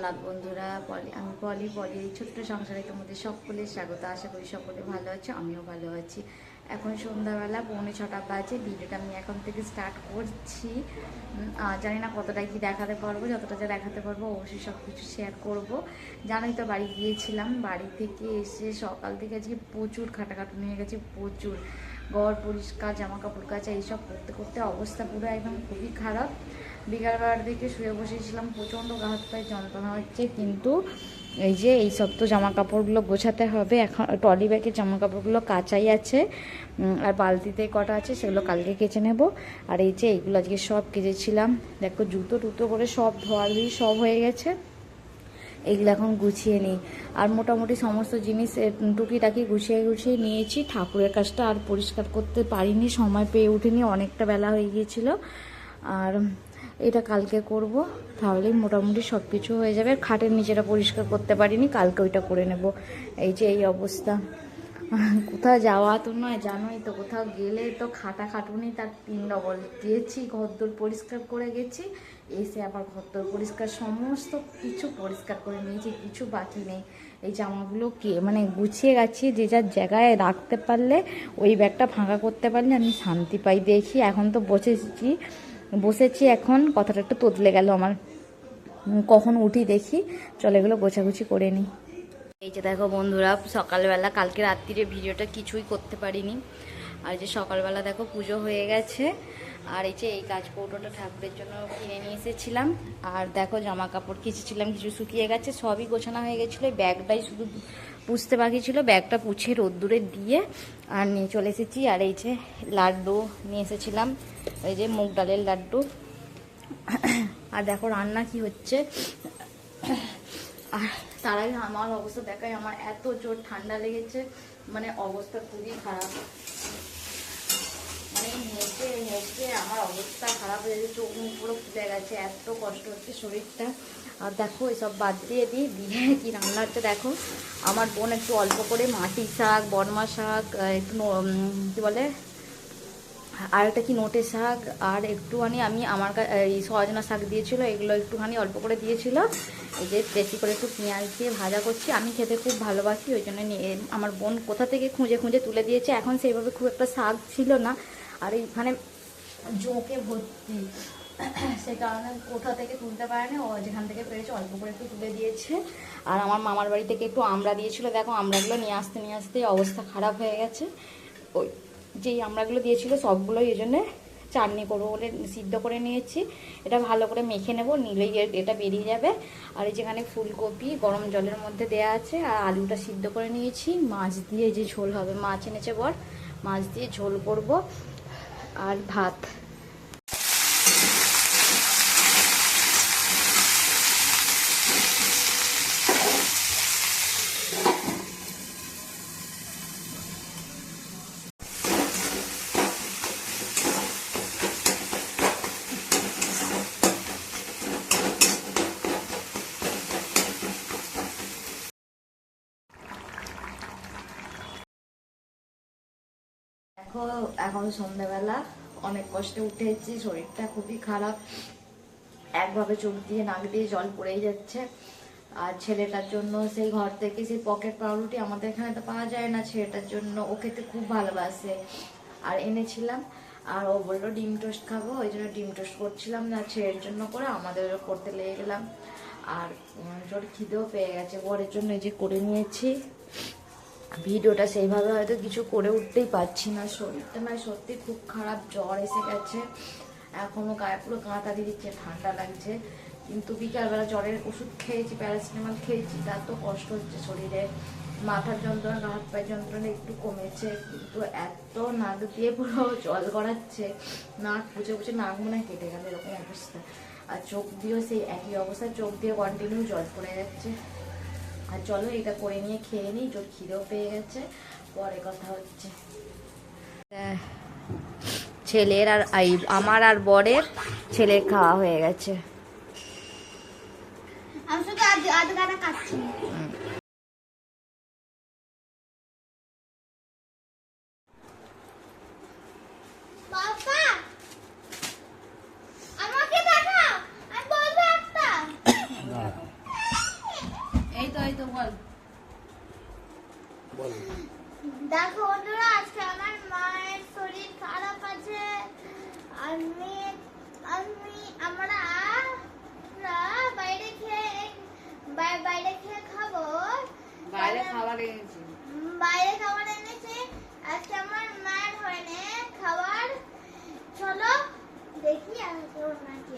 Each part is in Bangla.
জগন্নাথ বন্ধুরা। পলি আমি পলি পলি, এই ছোট্ট সংসারে তোমাদের সকলের স্বাগত। আশা করি সকলে ভালো আছো, আমিও ভালো আছি। এখন সন্ধ্যাবেলা পৌনে ছটা বাজে, ভিডিওটা আমি এখন থেকে স্টার্ট করছি। জানি না কতটা কি দেখাতে পারব, যতটা যা দেখাতে পারব অবশ্যই সব কিছু শেয়ার করব। জানোই তো বাড়ি গিয়েছিলাম, বাড়ি থেকে এসে সকাল থেকে আজকে প্রচুর খাটাখাটুনি হয়ে গেছে, প্রচুর। ঘর, পরিষ্কার জামা কাপড় কাচা, এইসব করতে করতে অবস্থা পুরো একদম খুবই খারাপ। বিকালবেলার দিকে শুয়ে বসেছিলাম, প্রচণ্ড গা হাত পায়ে যন্ত্রণা হচ্ছে, কিন্তু এই যে এই সব তো জামা কাপড়গুলো গোছাতে হবে, এখন টলি ব্যাগের জামা কাপড়গুলো কাচাই আছে আর বালতিতে কটা আছে সেগুলো কালকে কেচে নেব। আর এই যে এইগুলো আজকে সব কেচেছিলাম, দেখো জুতো টুতো করে সব ধোয়াধুয়ি সব হয়ে গেছে। এগুলো এখন গুছিয়ে নিই। আর মোটামুটি সমস্ত জিনিস টুকিটাকি গুছিয়ে গুছিয়ে নিয়েছি। ঠাকুরের কাজটা আর পরিষ্কার করতে পারিনি, সময় পেয়ে উঠিনি, অনেকটা বেলা হয়ে গিয়েছিল। আর এটা কালকে করব, তাহলেই মোটামুটি সব কিছু হয়ে যাবে। খাটের নিচেটা পরিষ্কার করতে পারিনি, কালকে ওইটা করে নেব। এই যে এই অবস্থা। কোথাও যাওয়া তো নয়, জানোই তো, কোথাও গেলে তো খাটা খাটুনি তার তিন ডবল গেছি ঘরদোর পরিষ্কার করে গেছি। এসে আবার ঘরদোর পরিষ্কার, সমস্ত কিছু পরিষ্কার করে নিয়েছি, কিছু বাকি নেই। এই জামাগুলো কে মানে গুছিয়ে গেছি যে যার জায়গায় রাখতে পারলে, ওই ব্যাগটা ফাঁকা করতে পারলে আমি শান্তি পাই। দেখি, এখন তো বসেছি বসেছি এখন, কথাটা একটু তোতলে গেল আমার। কখন উঠি দেখি, চলে এগুলো গোছাগুছি করে নিই। এই যে দেখো বন্ধুরা, সকালবেলা, কালকে রাত্রিরে ভিডিওটা কিছুই করতে পারিনি। আর যে সকালবেলা দেখো পুজো হয়ে গেছে আর এই যে এই কাজ কৌটোটা ঠাকুরের জন্য কিনে নিয়ে এসেছিলাম। আর দেখো জামা কাপড় ছিলাম কিছু শুকিয়ে গেছে, সবই গোছানো হয়ে গেছিল। ব্যাগটাই শুধু পুষতে বাকি ছিল, ব্যাগটা পুছে রোদ্দুরে দিয়ে আর নিয়ে চলে এসেছি। আর এই যে লাড্ডু নিয়ে এসেছিলাম, এই যে মুগ ডালের লাড্ডু। আর দেখো রান্না কি হচ্ছে। আর তার আগে আমার অবস্থা দেখায় আমার এত জোর ঠান্ডা লেগেছে মানে অবস্থা খুবই খারাপ। মানে হেঁটে আমার অবস্থা খারাপ হয়ে গেছে, চোখ মুখ পুরো ফুলে গেছে, এত কষ্ট হচ্ছে শরীরটা। আর দেখো, এসব বাদ দিয়ে দিই, দিয়ে কি রান্না হচ্ছে দেখো। আমার বোন একটু অল্প করে মাটি শাক বনমা শাক একটু কি বলে? আর একটা কি নোটে শাক, আর একটুখানি আমি আমার এই সজনা শাক দিয়েছিল, এগুলো একটুখানি অল্প করে দিয়েছিল। এই যে বেশি করে একটু পেঁয়াজ দিয়ে ভাজা করছি, আমি খেতে খুব ভালোবাসি, ওই জন্য নিয়ে আমার বোন কোথা থেকে খুঁজে খুঁজে তুলে দিয়েছে, এখন সেইভাবে খুব একটা শাক ছিল না। আর এইখানে জোঁকে ভর্তি। সে কারণে কোথা থেকে তুলতে পারেনি, ও যেখান থেকে পেরেছে অল্প করে একটু তুলে দিয়েছে। আর আমার মামার বাড়ি থেকে একটু আমড়া দিয়েছিল, দেখো আমড়াগুলো নিয়ে আসতে নিয়ে আসতে অবস্থা খারাপ হয়ে গেছে। ওই যেই আমড়াগুলো দিয়েছিল সবগুলোই এই জন্যে চাটনি করব বলে সিদ্ধ করে নিয়েছি। এটা ভালো করে মেখে নেব, নিলেই এটা বেরিয়ে যাবে। আর এই যেখানে ফুলকপি গরম জলের মধ্যে দেয়া আছে, আর আলুটা সিদ্ধ করে নিয়েছি। মাছ দিয়ে যে ঝোল হবে, মাছ এনেছে বর, মাছ দিয়ে ঝোল করব। আর ভাত। দেখো, এখন সন্ধ্যাবেলা অনেক কষ্টে উঠেছি, শরীরটা খুবই খারাপ। একভাবে চোখ দিয়ে নাক দিয়ে জল পড়েই যাচ্ছে। আর ছেলেটার জন্য সেই ঘর থেকে সেই পকেট পাউরুটি আমাদের এখানে তো পাওয়া যায় না, ছেলেটার জন্য ও খেতে খুব ভালোবাসে। আর এনেছিলাম, আর ও বলল, ডিম টোস্ট খাব, ওই জন্য ডিম টোস্ট করছিলাম না, ছেলের জন্য করে আমাদের করতে লেগে গেলাম। আর জোর খিদেও পেয়ে গেছে, বরের জন্য এই যে করে নিয়েছি। ভিডিওটা সেইভাবে হয়তো কিছু করে উঠতেই পারছি না। শরীরটা না সত্যি খুব খারাপ, জ্বর এসে গেছে। এখনও গায়ে পুরো কাঁটা দিয়ে দিচ্ছে, ঠান্ডা লাগছে। কিন্তু বিকালবেলা জ্বরের ওষুধ খেয়েছি, প্যারাসিটামল খেয়েছি, তার তো কষ্ট হচ্ছে শরীরে। মাথার যন্ত্রণা হাত পায়ের যন্ত্রণা একটু কমেছে, কিন্তু এত নাক দিয়ে পুরো জল গড়াচ্ছে। নাক পুচে পুচে নাক মনে কেটে গেল, এরকম অবস্থা। আর চোখ দিয়েও সেই একই অবস্থা, চোখ দিয়ে কন্টিনিউ জল পড়ে যাচ্ছে। আর চলো এটা করে নিয়ে খেয়ে নিই জোর খিদেও পেয়ে গেছে। পরে কথা হচ্ছে। ছেলের আর আমার আর বরের ছেলের খাওয়া হয়ে গেছে। আমাকে দেখা আমি বলব একটা। বল। দেখো বন্ধুরা আজকে আমার মায়ের শরীর খারাপ আছে। আমি আমি আমরা আমরা বাইরে খেয়ে বাইরে খেয়ে খাব। বাইরে খাবার এনেছি। বাইরে খাবার এনেছে। আজকে আমার মায়ের হয়নি খাবার। চলো দেখি কি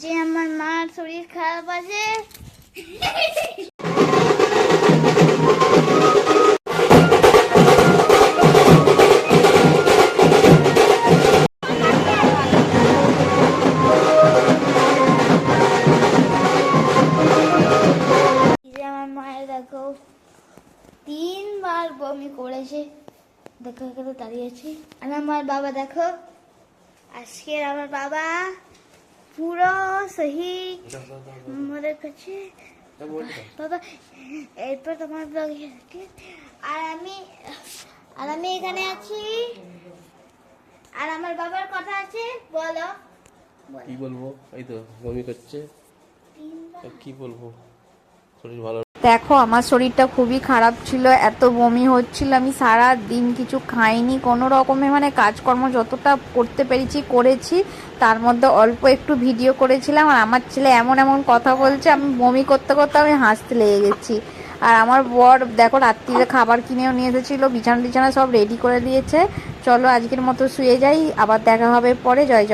যে আমার মার শরীর খারাপ আছে দেখো তিনবার বমি করেছে। দাঁড়িয়ে আর আমার বাবা দেখো। আজকের আমার বাবা পুরো সহি আমাদের কাছে বাবা এরপর তোমার ব্লগ আর আমি আর আমি এখানে আছি আর আমার বাবার কথা আছে বলো কি বলব এই তো বমি করছে কি বলব শরীর ভালো দেখো, আমার শরীরটা খুবই খারাপ ছিল, এত বমি হচ্ছিল, আমি সারা দিন কিছু খাইনি, কোনো রকমে মানে কাজকর্ম যতটা করতে পেরেছি, করেছি, তার মধ্যে অল্প একটু ভিডিও করেছিলাম, আর আমার ছেলে এমন এমন কথা বলছে, আমি বমি করতে করতে আমি হাসতে লেগে গেছি। আর আমার বর, দেখো, রাত্রিরে খাবার কিনেও নিয়ে এসেছিল বিছানা টিছানা সব রেডি করে দিয়েছে, চলো আজকের মতো শুয়ে যাই, আবার দেখা হবে পরে, জয়